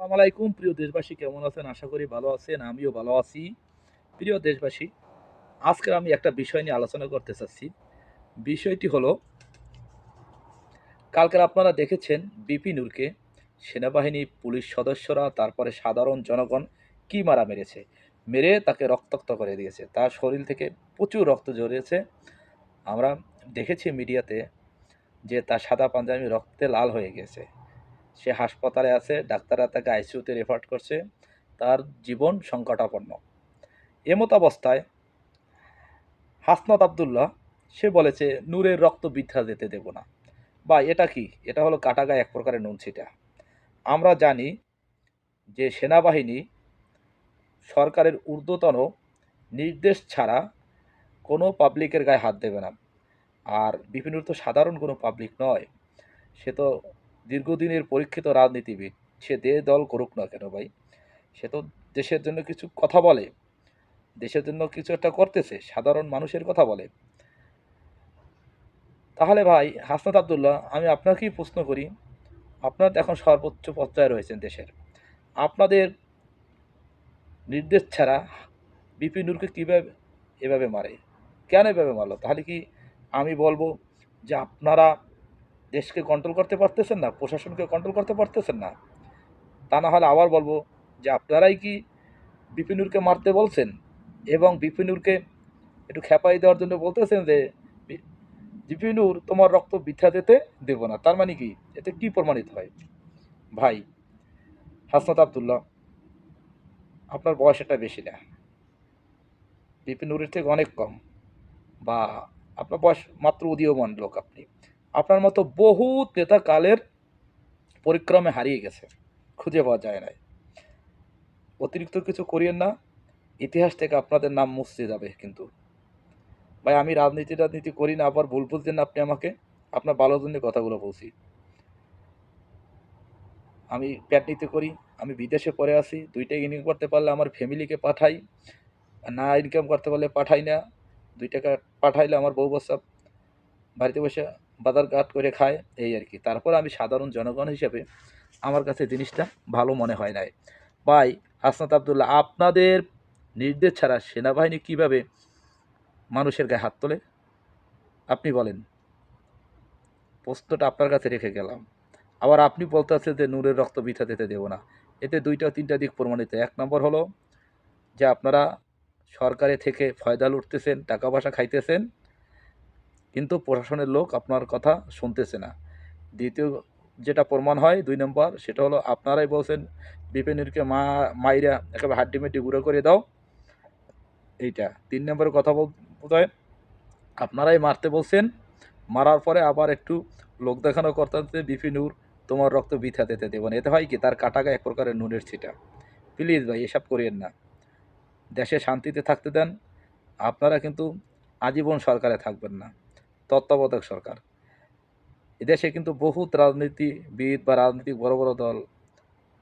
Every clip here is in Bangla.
আসসালামু আলাইকুম। প্রিয় দেশবাসী, কেমন আছেন? আশা করি ভালো আছেন, আমিও ভালো আছি। প্রিয় দেশবাসী আজকে আমি একটা বিষয় নিয়ে আলোচনা করতে চাচ্ছি। বিষয়টি হলো কালকে আপনারা দেখেছেন বিপি নূরকে সেনাবাহিনী, পুলিশ সদস্যরা, তারপরে সাধারণ জনগণ কি মারা মেরেছে? মেরে তাকে রক্তাক্ত করে দিয়েছে। তার শরীর থেকে প্রচুর রক্ত জড়িয়েছে আমরা দেখেছি মিডিয়াতে যে তার সাদা পাঞ্জাবি রক্তে লাল হয়ে গেছে। সে হাসপাতালে আছে ডাক্তাররা তাকে আইসিইউতে রেফার করছে। তার জীবন সংকটাপন্ন। এমত অবস্থায় হাসনাত আবদুল্লাহ, সে বলেছে, নূরের রক্ত বৃদ্ধা যেতে দেব না। বা এটা কি? এটা হলো কাটাগায় এক প্রকারের নুনছিটা আমরা জানি যে সেনাবাহিনী সরকারের ঊর্ধ্বতন নির্দেশ ছাড়া কোনো পাবলিকের গায়ে হাত দেবে না। আর বিভিন্ন তো সাধারণ কোনো পাবলিক নয়। সে তো দীর্ঘদিনের পরীক্ষিত রাজনীতিবিদ, সে দে দল করুক না কেন ভাই, সে তো দেশের জন্য কিছু কথা বলে, দেশের জন্য কিছু একটা করতেছে, সাধারণ মানুষের কথা বলে। তাহলে ভাই, হাসনাত আবদুল্লাহ, আমি আপনাকেই প্রশ্ন করি, আপনার এখন সর্বোচ্চ পর্যায়ে রয়েছেন দেশের। আপনাদের নির্দেশ ছাড়া বিপি নূরকে কীভাবে, এভাবে মারে? কেন এভাবে মারলো? তাহলে কি আমি বলব যে আপনারা দেশকে কন্ট্রোল করতে পারতেছেন না, প্রশাসনকে কন্ট্রোল করতে পারতেছেন না, তা না হলে আবার বলব যে আপনারাই কি বিপিনুরকে মারতে বলছেন? এবং বিপিনুরকে একটু খেপাই দেওয়ার জন্য বলতেছেন যে বিপিনুর তোমার রক্ত বৃথা যেতে দেব না। তার মানে কি? এতে কি প্রমাণিত হয়? ভাই, হাসনাত আবদুল্লাহ, আপনার বয়স এটা বেশি না। বিপিনুরের থেকে অনেক কম, বা আপনার বয়স মাত্র উদীয়মান লোক আপনি। আপনার মতো বহু নেতা কালের পরিক্রমে হারিয়ে গেছে, খুঁজে পাওয়া যায় না অতিরিক্ত কিছু করিয়েন না, ইতিহাস থেকে আপনাদের নাম মুছতে যাবে কিন্তু। ভাই, আমি রাজনীতি রাজনীতি করি না, আবার ভুল বুঝছেন না আপনি আমাকে? আপনার ভালোর জন্য কথাগুলো বলছি। আমি প্যাট নিতে করি, আমি বিদেশে পড়ে আসি দুইটা ইনকাম করতে পারলে আমার ফ্যামিলিকে পাঠাই না ইনকাম করতে পারলে পাঠাই না, দুই টাকা পাঠাইলে আমার বউ বাচ্চা বাড়িতে বসে বাজার ঘাট করে খায়, এই আর কি। তারপর আমি সাধারণ জনগণ হিসেবে আমার কাছে জিনিসটা ভালো মনে হয় নাই। ভাই, হাসনাত আবদুল্লাহ, আপনাদের নির্দেশ ছাড়া সেনাবাহিনী কীভাবে মানুষের গায়ে হাত তোলে? আপনি বলেন। প্রশ্নটা আপনার কাছে রেখে গেলাম। আবার আপনি বলতে আছেন যে নূরের রক্ত বিথা দিতে দেবো না। এতে দুইটা তিনটা দিক প্রমাণিত। এক নম্বর হলো যে আপনারা সরকারে থেকে ফয়দা লুটতেছেন, টাকা পয়সা খাইতেছেন কিন্তু প্রশাসনের লোক আপনার কথা শুনতেছে না। দ্বিতীয় যেটা প্রমাণ হয়, দুই নম্বর, সেটা হলো আপনারাই বলছেন, বিপিনুরকে মা, মাইরা একেবারে হাড্ডি মেড্ডি গুঁড়ো করে দাও। এইটা। তিন নম্বরের কথা বলতে আপনারাই মারতে বলছেন, মারার পরে আবার একটু লোক দেখানো করতে বিপিনুর তোমার রক্ত বিথা দিতে দেবেন এতে হয় কি, তার কাটাগা এক প্রকারের নুনের ছিটা। প্লিজ ভাই, এসব করিয়েন না। দেশে শান্তিতে থাকতে দেন, আপনারা কিন্তু আজীবন সরকারে থাকবেন না। তত্ত্বাবধায়ক সরকার। এদেশে কিন্তু বহুত রাজনীতিবিদ বা রাজনৈতিক বড় বড় দল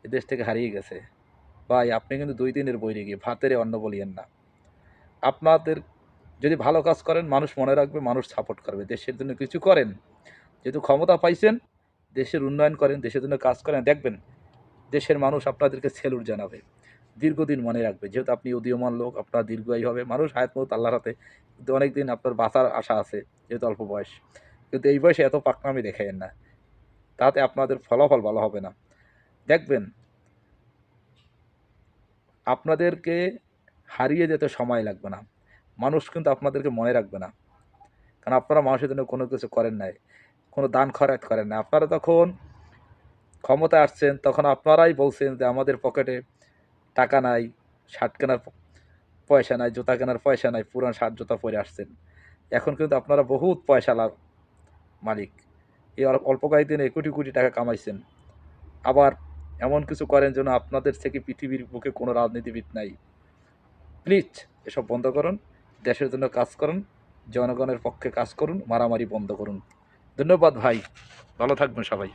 এদেশ থেকে হারিয়ে গেছে। ভাই, আপনি কিন্তু দুই দিনের বই গিয়ে ভাতের অন্ন বলিয়েন না। আপনাদের যদি ভালো কাজ করেন, মানুষ মনে রাখবে, মানুষ সাপোর্ট করবে। দেশের জন্য কিছু করেন, যেহেতু ক্ষমতা পাইছেন, দেশের উন্নয়ন করেন, দেশের জন্য কাজ করেন, দেখবেন, দেশের মানুষ আপনাদেরকে সেলুট জানাবে। দীর্ঘদিন মনে রাখবে। যেহেতু আপনি উদীয়মান লোক, আপনার দীর্ঘায়ু হবে। মানুষ হায়াত মত আল্লাহর হাতে। কিন্তু অনেক দিন আপনার বাঁচার আশা আছে, যেহেতু অল্প বয়স। কিন্তু এই বয়সে এত পাকনামি দেখাইন না। তাতে আপনাদের ফলাফল ভালো হবে না। দেখবেন, আপনাদেরকে হারিয়ে যেতে সময় লাগবে না। মানুষ কিন্তু আপনাদেরকে মনে রাখবে না। কারণ আপনারা মানুষের জন্য কোনো কিছু করেন নাই। কোনো দান খরাত করেন না আপনারা তখন ক্ষমতা আসছেন, তখন আপনারাই বলছেন যে আমাদের পকেটে টাকা নাই, শার্ট কেনার পয়সা নাই, জুতা কেনার পয়সা নাই, পুরান শার্ট, জুতা পরে আসছেন। এখন কিন্তু আপনারা বহুত পয়সা লাভ, মালিক। এই অল্প কয়েকদিনে কোটি কোটি টাকা কামাইছেন। আবার এমন কিছু করেন যেন আপনাদের থেকে পৃথিবীর বুকে কোনো রাজনীতিবিদ নাই। প্লিজ, এসব বন্ধ করুন, দেশের জন্য কাজ করুন, জনগণের পক্ষে কাজ করুন, মারামারি বন্ধ করুন। ধন্যবাদ ভাই, ভালো থাকবেন সবাই।